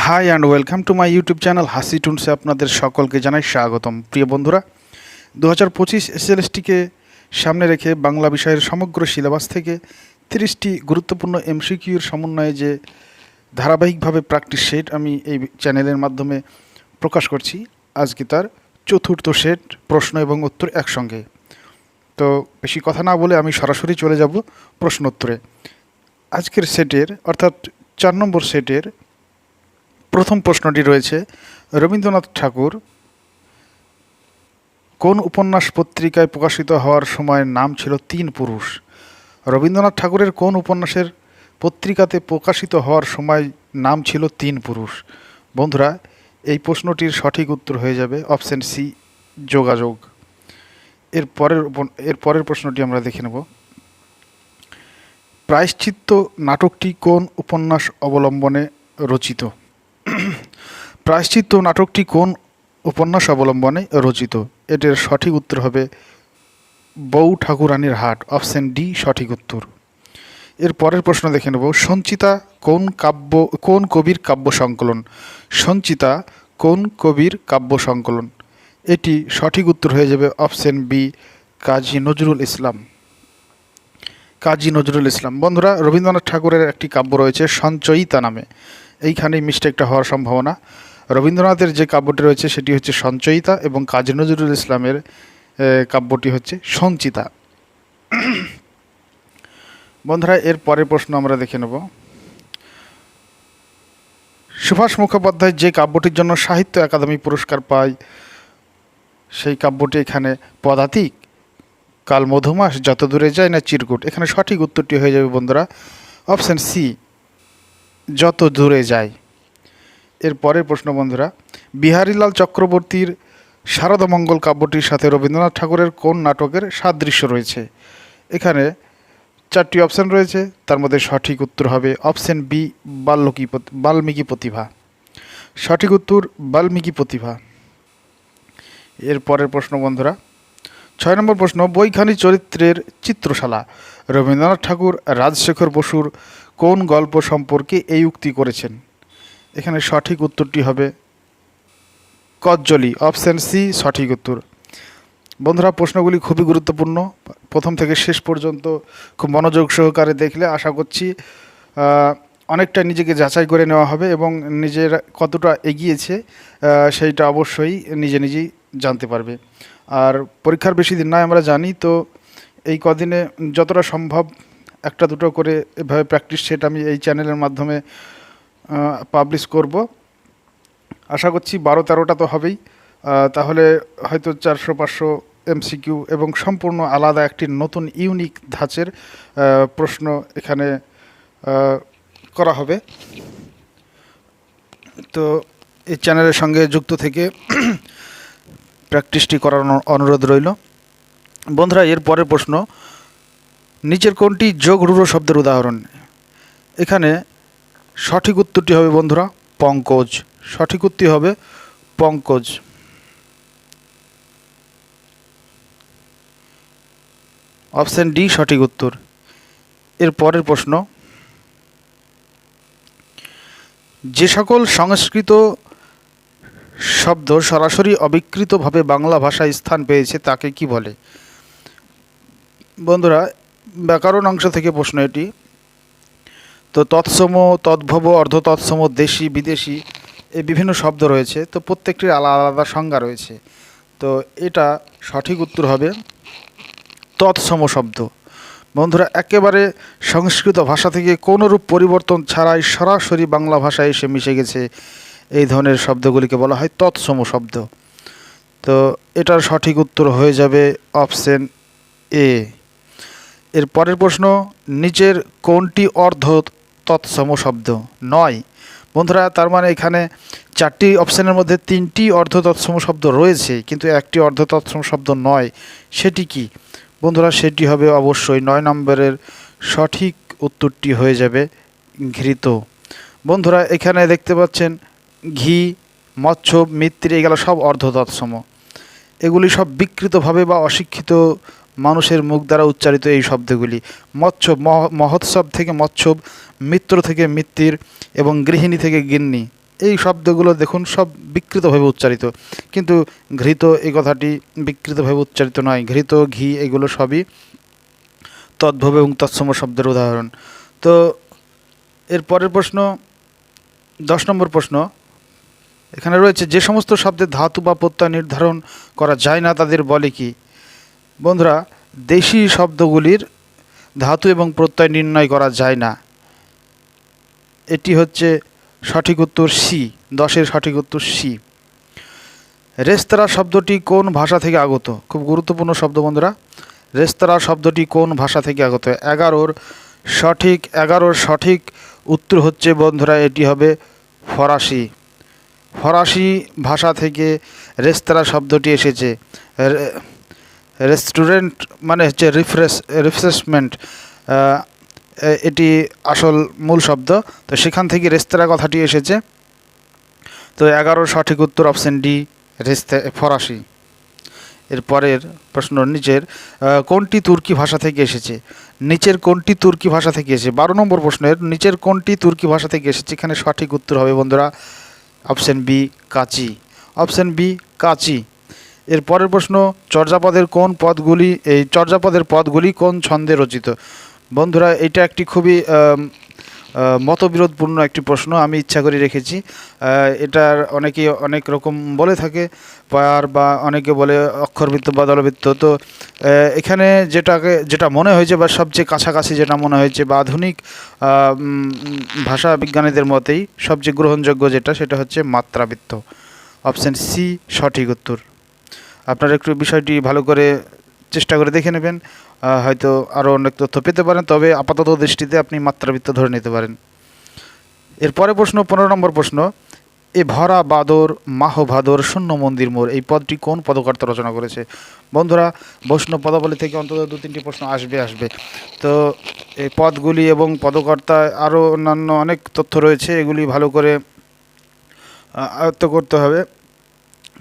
Hi and welcome to my YouTube channel Hasi টুনসে আপনাদের সকলকে জানাই স্বাগতম। প্রিয় বন্ধুরা দু হাজার পঁচিশ এসএলএসটিকে সামনে রেখে বাংলা বিষয়ের সমগ্র সিলেবাস থেকে তিরিশটি গুরুত্বপূর্ণ এমসিকিউর সমন্বয়ে যে ধারাবাহিকভাবে প্র্যাকটিস সেট আমি এই চ্যানেলের মাধ্যমে প্রকাশ করছি, আজকে তার চতুর্থ সেট প্রশ্ন এবং উত্তর একসঙ্গে। তো বেশি কথা না বলে আমি সরাসরি চলে যাব প্রশ্ন উত্তরে আজকের সেটের অর্থাৎ চার নম্বর সেটের প্রথম প্রশ্নটি রয়েছে, রবীন্দ্রনাথ ঠাকুর কোন উপন্যাস পত্রিকায় প্রকাশিত হওয়ার সময় নাম ছিল তিন পুরুষ? রবীন্দ্রনাথ ঠাকুরের কোন উপন্যাসের পত্রিকাতে প্রকাশিত হওয়ার সময় নাম ছিল তিন পুরুষ? বন্ধুরা, এই প্রশ্নটির সঠিক উত্তর হয়ে যাবে অপশন সি, যোগাযোগ। এর পরের এর পরের প্রশ্নটি আমরা দেখে নেব। প্রায়শ্চিত্ত নাটকটি কোন উপন্যাস অবলম্বনে রচিত? প্রায়শ্চিত্ত নাটকটি কোন উপন্যাস অবলম্বনে রচিত? এটির সঠিক উত্তর হবে বউ ঠাকুরানীর হাট, অপশন ডি, সঠিক উত্তর। এর পরের প্রশ্ন দেখে নেব। সঞ্চিতা কোন কাব্য, কোন কবির কাব্য সংকলন? সঞ্চিতা কোন কবির কাব্য সংকলন? এটি সঠিক উত্তর হয়ে যাবে অপশন বি, কাজী নজরুল ইসলাম। কাজী নজরুল ইসলাম। বন্ধুরা, রবীন্দ্রনাথ ঠাকুরের একটি কাব্য রয়েছে সঞ্চয়িতা নামে। এইখানেই মিস্টেকটা হওয়ার সম্ভাবনা। রবীন্দ্রনাথের যে কাব্যটি রয়েছে, সেটি হচ্ছে সঞ্চয়িতা এবং কাজী নজরুল ইসলামের কাব্যটি হচ্ছে সঞ্চিতা। বন্ধুরা, এর পরের প্রশ্ন আমরা দেখে নেব। সুভাষ মুখোপাধ্যায় যে কাব্যটির জন্য সাহিত্য একাডেমি পুরস্কার পায়, সেই কাব্যটি এখানে পদাতিক। কাল মধুমাস, যত দূরে যায় না চিরকুট। এখানে সঠিক উত্তরটি হয়ে যাবে বন্ধুরা, অপশান সি, যত দূরে যায়। এর পরের প্রশ্ন, বন্ধুরা, বিহারীলাল চক্রবর্তীর শারদমঙ্গল কাব্যটির সাথে রবীন্দ্রনাথ ঠাকুরের কোন নাটকের সাদৃশ্য রয়েছে? এখানে চারটি অপশান রয়েছে, তার মধ্যে সঠিক উত্তর হবে অপশান বি বাল্মীকি বাল্মীকি প্রতিভা। সঠিক উত্তর, বাল্মীকি প্রতিভা। এর পরের প্রশ্ন, বন্ধুরা, ছয় নম্বর প্রশ্ন বইখানি চরিত্রের চিত্রশালা। রবীন্দ্রনাথ ঠাকুর, রাজশেখর বসুর কোন গল্প সম্পর্কে এই উক্তি করেছেন? এখানে সঠিক উত্তরটি হবে কজ্জলি অপশান সি সঠিক উত্তর। বন্ধুরা, প্রশ্নগুলি খুবই গুরুত্বপূর্ণ। প্রথম থেকে শেষ পর্যন্ত খুব মনোযোগ সহকারে দেখলে আশা করছি অনেকটা নিজেকে যাচাই করে নেওয়া হবে এবং নিজের কতটা এগিয়েছে সেইটা অবশ্যই নিজে নিজেই জানতে পারবে। আর পরীক্ষার বেশি দিন নয়, আমরা জানি, তো এই কদিনে যতটা সম্ভব একটা দুটো করে এভাবে প্র্যাকটিস সেট আমি এই চ্যানেলের মাধ্যমে পাবলিশ করব। আশা করছি বারো তেরোটা তো হবেই। তাহলে হয়তো চারশো পাঁচশো এমসিকিউ এবং সম্পূর্ণ আলাদা একটি নতুন ইউনিক ধাঁচের প্রশ্ন এখানে করা হবে। তো এই চ্যানেলের সঙ্গে যুক্ত থেকে প্র্যাকটিসটি করার অনুরোধ রইল। বন্ধুরা, এর পরের প্রশ্ন, নিচের কোনটি যোগ রূঢ় শব্দের উদাহরণ? এখানে সঠিক উত্তরটি হবে, বন্ধুরা, পঙ্কজ। সঠিক উত্তরটি হবে, পঙ্কজ। অপশন ডি, সঠিক উত্তর। এর পরের প্রশ্ন, যে সকল সংস্কৃত শব্দ সরাসরি অবিকৃতভাবে বাংলা ভাষায় স্থান পেয়েছে, তাকে কি বলে? বন্ধুরা, ব্যাকরণ অংশ থেকে প্রশ্ন এটি তো তৎসম, তদ্ভব অর্ধ তৎসম দেশি, বিদেশি এই বিভিন্ন শব্দ রয়েছে। তো প্রত্যেকটির আলাদা আলাদা সংজ্ঞা রয়েছে। তো এটা সঠিক উত্তর হবে তৎসম শব্দ। বন্ধুরা, একেবারে সংস্কৃত ভাষা থেকে কোনোরূপ পরিবর্তন ছাড়াই সরাসরি বাংলা ভাষায় এসে মিশে গেছে এই ধরনের শব্দগুলিকে বলা হয় তৎসম শব্দ। তো এটার সঠিক উত্তর হয়ে যাবে অপশন এ। এর পরের প্রশ্ন, নিচের কোনটি অর্ধ তৎসম শব্দ। নয়। বন্ধুরা, তার মানে এখানে চারটি অপশানের মধ্যে তিনটি অর্ধ তৎসম শব্দ রয়েছে, কিন্তু একটি অর্ধ তৎসম শব্দ নয়। সেটি কি? বন্ধুরা, সেটি হবে অবশ্যই নয় নম্বরের সঠিক উত্তরটি হয়ে যাবে ঘৃত। বন্ধুরা, এখানে দেখতে পাচ্ছেন ঘি, মৎস্য, মিত্রি, এগুলো সব অর্ধ তৎসম এগুলি সব বিকৃতভাবে বা অশিক্ষিত মানুষের মুখ দ্বারা উচ্চারিত এই শব্দগুলি। মৎস্য, মহ- মহোৎসব থেকে মৎস্যব, মিত্র থেকে মিত্তির এবং গৃহিণী থেকে গিন্নি। এই শব্দগুলো দেখুন, সব বিকৃতভাবে উচ্চারিত। কিন্তু ঘৃত এই কথাটি বিকৃতভাবে উচ্চারিত নয়। ঘৃত, ঘি এগুলো সবই তদ্ভব এবং তৎসম শব্দের উদাহরণ। তো এর পরের প্রশ্ন, দশ নম্বর প্রশ্ন। এখানে রয়েছে, যে সমস্ত শব্দের ধাতু বা প্রত্যয় নির্ধারণ করা যায় না, তাদের বলে কি? বন্ধুরা, দেশি শব্দগুলির ধাতু এবং প্রত্যয় নির্ণয় করা যায় না। এটি হচ্ছে সঠিক উত্তর সি দশের সঠিক উত্তর সি রেস্তোরাঁ শব্দটি কোন ভাষা থেকে আগত? খুব গুরুত্বপূর্ণ শব্দ বন্ধুরা। রেস্তোরাঁ শব্দটি কোন ভাষা থেকে আগত? এগারোর সঠিক এগারোর সঠিক উত্তর হচ্ছে বন্ধুরা, এটি হবে ফরাসি। ফরাসি ভাষা থেকে রেস্তোরাঁ শব্দটি এসেছে। রেস্টুরেন্ট মানে হচ্ছে রিফ্রেশ রিফ্রেশমেন্ট এটি আসল মূল শব্দ। তো সেখান থেকে রেস্তোরাঁ কথাটি এসেছে। তো এগারো সঠিক উত্তর অপশন ডি রেস্তে, ফরাসি। এরপরের প্রশ্ন নিচের কোনটি তুর্কি ভাষা থেকে এসেছে? নিচের কোনটি তুর্কি ভাষা থেকে এসেছে? বারো নম্বর প্রশ্নের, নিচের কোনটি তুর্কি ভাষা থেকে এসেছে? এখানে সঠিক উত্তর হবে বন্ধুরা অপশন বি কাচি। অপশন বি কাচি। এর পরের প্রশ্ন, চর্যাপদের কোন পদগুলি, এই চর্যাপদের পদগুলি কোন ছন্দে রচিত? বন্ধুরা, এটা একটি খুবই মতবিরোধপূর্ণ একটি প্রশ্ন, আমি ইচ্ছা করে রেখেছি। এটার অনেকে অনেক রকম বলে থাকে পার বা অনেকে বলে অক্ষরবৃত্ত বা দলবৃত্ত। তো এখানে যেটাকে, যেটা মনে হয়েছে বা সবচেয়ে কাছাকাছি যেটা মনে হয়েছে বা আধুনিক ভাষা বিজ্ঞানীদের মতেই সবচেয়ে গ্রহণযোগ্য যেটা, সেটা হচ্ছে মাত্রাবৃত্ত। অপশান সি, সঠিক উত্তর। আপনারা একটু বিষয়টি ভালো করে চেষ্টা করে দেখে নেবেন হয়তো আরও অনেক তথ্য পেতে পারেন, তবে আপাতত দৃষ্টিতে আপনি মাত্রাবৃত্ত ধরে নিতে পারেন। এরপরে প্রশ্ন, পনেরো নম্বর প্রশ্ন, এ ভরা বাদর, মাহ ভাদর, শূন্য মন্দির মোর এই পদটি কোন পদকর্তা রচনা করেছে? বন্ধুরা, বৈষ্ণব পদাবলী থেকে অন্তত দু তিনটি প্রশ্ন আসবে আসবে। তো এই পদগুলি এবং পদকর্তা আরও অন্যান্য অনেক তথ্য রয়েছে, এগুলি ভালো করে আয়ত্ত করতে হবে।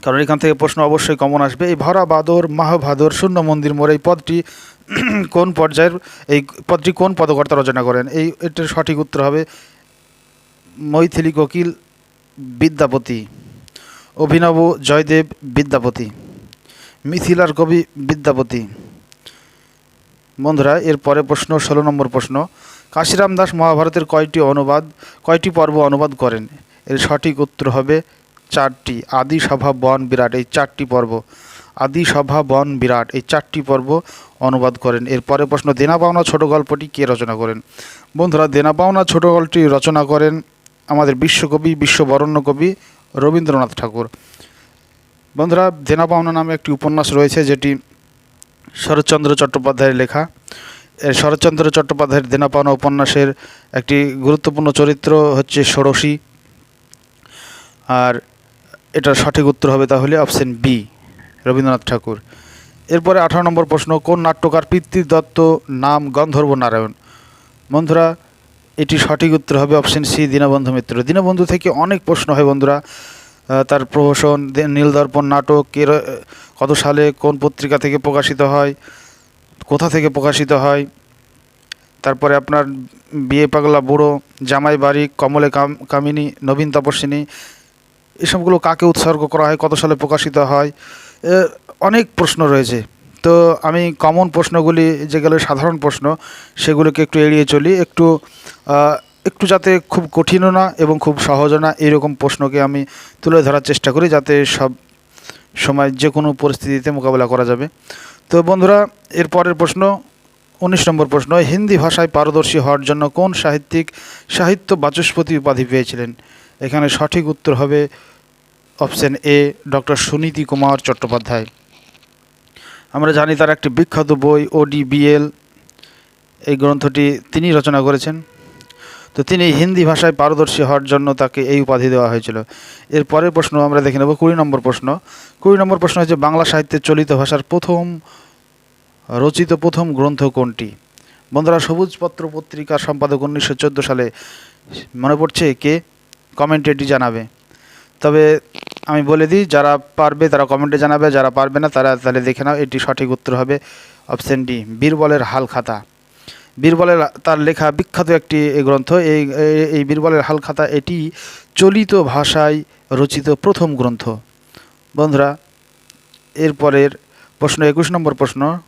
কারণ এখান থেকে প্রশ্ন অবশ্যই কমন আসবে। এই ভরা বাদর মাহ ভাদর শূন্য মন্দির মোর এই পদটি কোন পর্যায়ের, এই পদটি কোন পদকর্তা রচনা করেন? এই, এটার সঠিক উত্তর হবে মৈথিলী কোকিল বিদ্যাপতি, অভিনব জয়দেব বিদ্যাপতি, মিথিলার কবি বিদ্যাপতি। বন্ধুরা, এর পরে প্রশ্ন, ষোলো নম্বর প্রশ্ন, কাশিরাম দাস মহাভারতের কয়টি অনুবাদ, কয়টি পর্ব অনুবাদ করেন? এর সঠিক উত্তর হবে চারটি। আদি সভা, বন, বিরাট, এই চারটি পর্ব। আদি সভা, বন, বিরাট, এই চারটি পর্ব অনুবাদ করেন। এর পরে প্রশ্ন, দেনা পাওনা ছোট গল্পটি কে রচনা করেন? বন্ধুরা, দেনা পাওনা ছোট গল্পটি রচনা করেন আমাদের বিশ্বকবি বিশ্ববরণ্য কবি রবীন্দ্রনাথ ঠাকুর। বন্ধুরা, দেনা পাওনা নামে একটি উপন্যাস রয়েছে, যেটি শরৎচন্দ্র চট্টোপাধ্যায়ের লেখা। এর শরৎচন্দ্র চট্টোপাধ্যায়ের দেনা পাওনা উপন্যাসের একটি গুরুত্বপূর্ণ চরিত্র হচ্ছে ষোড়শী। আর এটার সঠিক উত্তর হবে তাহলে অপশন বি রবীন্দ্রনাথ ঠাকুর। এরপরে আঠারো নম্বর প্রশ্ন, কোন নাট্যকার পিতৃ দত্ত নাম গন্ধর্ব নারায়ণ? বন্ধুরা, এটি সঠিক উত্তর হবে অপশন সি দীনবন্ধু মিত্র। দীনবন্ধু থেকে অনেক প্রশ্ন হয় বন্ধুরা। তার প্রহসন নীলদর্পণ নাটক, এর কত সালে কোন পত্রিকা থেকে প্রকাশিত হয়, কোথা থেকে প্রকাশিত হয়? তারপরে আপনার বিয়ে পাগলা বুড়ো জামাই বাড়ি কমলে কাম, কামিনী, নবীন তপস্বিনী এসবগুলো কাকে উৎসর্গ করা হয়, কত সালে প্রকাশিত হয় অনেক প্রশ্ন রয়েছে। তো আমি কমন প্রশ্নগুলি যেগুলো সাধারণ প্রশ্ন, সেগুলোকে একটু এড়িয়ে চলি। একটু একটু যাতে খুব কঠিনও না এবং খুব সহজও না এরকম প্রশ্নকে আমি তুলে ধরার চেষ্টা করি, যাতে সব সময় যে কোনো পরিস্থিতিতে মোকাবেলা করা যাবে। তো বন্ধুরা, এর পরের প্রশ্ন, উনিশ নম্বর প্রশ্ন, হিন্দি ভাষায় পারদর্শী হওয়ার জন্য কোন সাহিত্যিক সাহিত্য বাচস্পতি উপাধি পেয়েছিলেন? এখানে সঠিক উত্তর হবে option A, doctor Suniti Kumar Chattopadhyay. আমরা জানি তার একটি বিখ্যাত বই ওডিবিএল এই গ্রন্থটি তিনি রচনা করেছেন। তো তিনি হিন্দি ভাষায় পারদর্শী হওয়ার জন্য তাকে এই উপাধি দেওয়া হয়েছিল। এর পরের প্রশ্ন আমরা দেখে নেব, কুড়ি নম্বর প্রশ্ন। কুড়ি নম্বর প্রশ্ন হচ্ছে, বাংলা সাহিত্যের চলিত ভাষার প্রথম, রচিত প্রথম গ্রন্থ কোনটি? বন্ধুরা, সবুজপত্র পত্রিকার সম্পাদক উনিশশো চোদ্দ সালে মনে পড়ছে কে? কমেন্টে এটি জানাবে। তবে আমি বলে দিই, যারা পারবে তারা কমেন্টে জানাবে, যারা পারবে না তারা তাহলে দেখে নাও, এটি সঠিক উত্তর হবে অপশন ডি বীরবলের হাল খাতা। বীরবলের তার লেখা বিখ্যাত একটি গ্রন্থ, এই, এই- এই বীরবলের হালখাতা এটি চলিত ভাষায় রচিত প্রথম গ্রন্থ। বন্ধুরা, এরপরের প্রশ্ন, একুশ নম্বর প্রশ্ন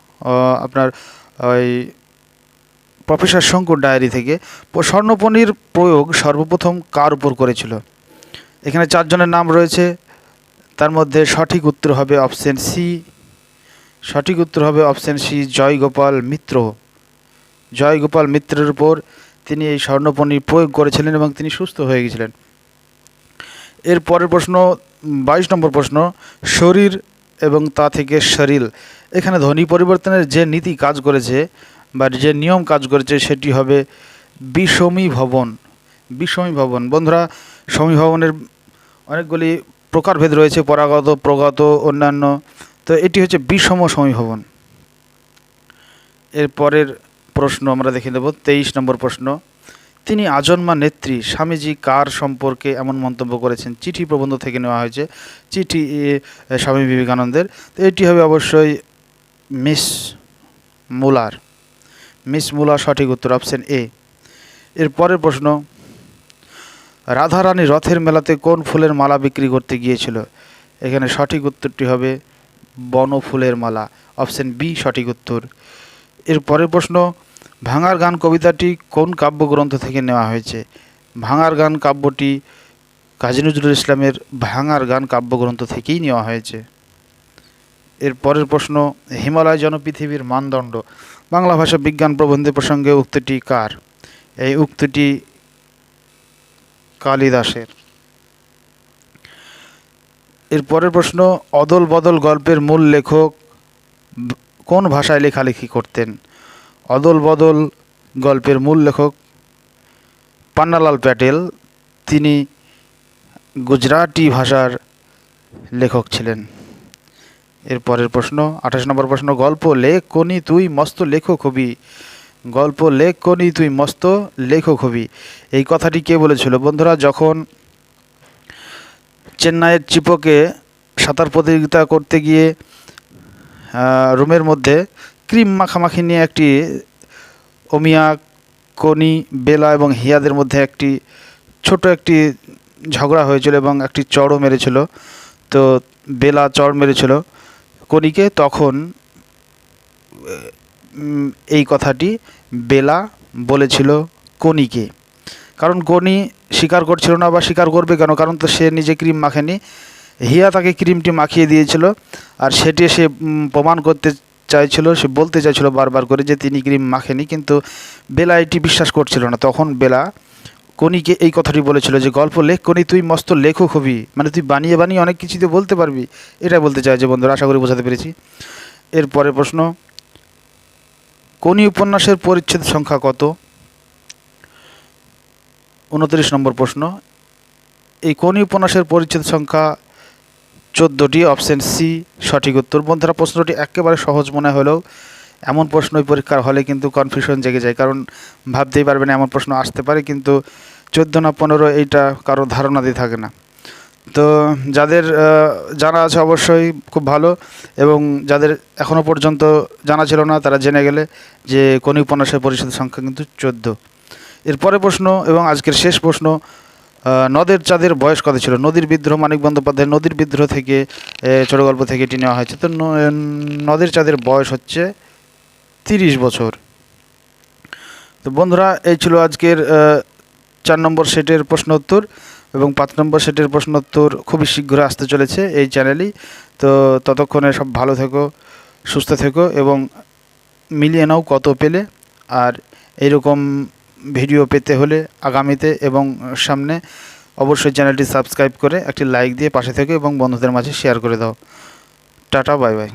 আপনার ওই প্রফেসর শঙ্কর ডায়েরি থেকে স্বর্ণপনির প্রয়োগ সর্বপ্রথম কার উপর করেছিল? এখানে চারজনের নাম রয়েছে। তার মধ্যে সঠিক উত্তর হবে অপশন সি। সঠিক উত্তর হবে অপশন সি, জয়গোপাল মিত্র। জয়গোপাল মিত্রের উপর তিনি এই স্বর্ণপণির প্রয়োগ করেছিলেন এবং তিনি সুস্থ হয়ে গেছিলেন। এর পরের প্রশ্ন, বাইশ নম্বর প্রশ্ন, শরীর এবং তা থেকে শরীর। এখানে ধ্বনি পরিবর্তনের যে নীতি কাজ করেছে বা যে নিয়ম কাজ করেছে সেটি হবে বিষমী ভবন। বিষমী ভবন। বন্ধুরা সমী ভবনের অনেকগুলি প্রকারভেদ রয়েছে, পরাগত, প্রগত, অন্যান্য। তো এটি হচ্ছে বিষম সমী ভবন এর পরের প্রশ্ন আমরা দেখে দেব তেইশ নম্বর প্রশ্ন। তিনি আজন্মা নেত্রী, স্বামীজি কার সম্পর্কে এমন মন্তব্য করেছেন? চিঠি প্রবন্ধ থেকে নেওয়া হয়েছে। চিঠি স্বামী বিবেকানন্দের। তো এটি হবে অবশ্যই মিস মুলার। মিস মুলার সঠিক উত্তর, অপশন এ। এর পরের প্রশ্ন রাধারানী রথের মেলাতে কোন ফুলের মালা বিক্রি করতে গিয়েছিল? এখানে সঠিক উত্তরটি হবে বনফুলের মালা, অপশন বি সঠিক উত্তর। এর পরের প্রশ্ন, ভাঙার গান কবিতাটি কোন কাব্যগ্রন্থ থেকে নেওয়া হয়েছে? ভাঙার গান কাব্যটি কাজী নজরুল ইসলামের ভাঙার গান কাব্যগ্রন্থ থেকেই নেওয়া হয়েছে। এর পরের প্রশ্ন, হিমালয় জনপৃথিবীর মানদণ্ড? বাংলা ভাষা বিজ্ঞান প্রবন্ধে প্রসঙ্গে উক্তিটি কার? এই উক্তিটি কালিদাসের। এর পরের প্রশ্ন, অদল বদল গল্পের মূল লেখক কোন ভাষায় লেখালেখি করতেন? অদল বদল গল্পের মূল লেখক পান্নালাল প্যাটেল। তিনি গুজরাটি ভাষার লেখক ছিলেন। এর পরের প্রশ্ন, আঠাশ নম্বর প্রশ্ন, গল্প, লেখ কোনি তুই, মস্ত লেখক হবি। গল্প লেখ কোনি, তুই মস্ত লেখক হবি। এই কথাটি কে বলেছিল? বন্ধুরা, যখন চেন্নাইয়ের চিপকে সাঁতার প্রতিযোগিতা করতে গিয়ে রুমের মধ্যে ক্রিম মাখামাখি নিয়ে একটি অমিয়া, কনি, বেলা এবং হিয়াদের মধ্যে একটি ছোট একটি ঝগড়া হয়েছিল এবং একটি চড়ও মেরেছিল। তো বেলা চড় মেরেছিল কনিকে। তখন এই কথাটি বেলা বলেছিল কনিকে কারণ কনি স্বীকার করছিল না বা স্বীকার করবে কেন? কারণ তো সে নিজে ক্রিম মাখেনি। হিয়া তাকে ক্রিমটি মাখিয়ে দিয়েছিল আর সেটি সে প্রমাণ করতে চাইছিল, সে বলতে চাইছিল বারবার করে যে তিনি ক্রিম মাখেনি, কিন্তু বেলা এটি বিশ্বাস করছিল না। তখন বেলা কনিকে এই কথাটি বলেছিল যে, গল্প লেখ কনি তুই মস্ত লেখক হবি। মানে তুই বানিয়ে বানিয়ে অনেক কিছু তো বলতে পারবি। এটা বলতে চাই যে, বন্ধুরা, আশা করি বোঝাতে পেরেছি। এরপরে প্রশ্ন কোনি উপন্যাসের পরিচ্ছেদ সংখ্যা কত? উনত্রিশ নম্বর প্রশ্ন। এই কোনি উপন্যাসের পরিচ্ছেদ সংখ্যা চোদ্দোটি? অপশন সি সঠিক উত্তর। বন্ধুরা, প্রশ্নটি একেবারে সহজ মনে হলেও এমন প্রশ্নই পরীক্ষার হলে কিন্তু কনফিউশন জেগে যায়, কারণ ভাবতেই পারবেন এমন প্রশ্ন আসতে পারে, কিন্তু চোদ্দ না পনেরো এইটা কারও ধারণা দিয়ে থাকে না। তো যাদের জানা আছে অবশ্যই খুব ভালো এবং যাদের এখনও পর্যন্ত জানা ছিল না তারা জেনে গেলে যে কোন উপন্যাসের পরিষদ সংখ্যা কিন্তু চোদ্দ। এরপরে প্রশ্ন এবং আজকের শেষ প্রশ্ন নদের চাঁদের বয়স কত ছিল? নদীর বিদ্রোহ মানিক বন্দ্যোপাধ্যায় নদীর বিদ্রোহ থেকে ছোট গল্প থেকে এটি নেওয়া হয়েছে। তো নদের চাঁদের বয়স হচ্ছে তিরিশ বছর। তো বন্ধুরা, এই ছিল আজকের চার নম্বর সেটের প্রশ্ন উত্তর এবং পাঁচ নম্বর সেটের প্রশ্ন উত্তর খুবই শীঘ্র আসতে চলেছে এই চ্যানেলেই। তো ততক্ষণে সব ভালো থেকো, সুস্থ থেকো এবং মিলিয়ে নাও কত পেলে। আর এইরকম ভিডিও পেতে হলে আগামীতে এবং সামনে অবশ্যই চ্যানেলটি সাবস্ক্রাইব করে একটি লাইক দিয়ে পাশে থেকো এবং বন্ধুদের মাঝে শেয়ার করে দাও। Tata, bye bye.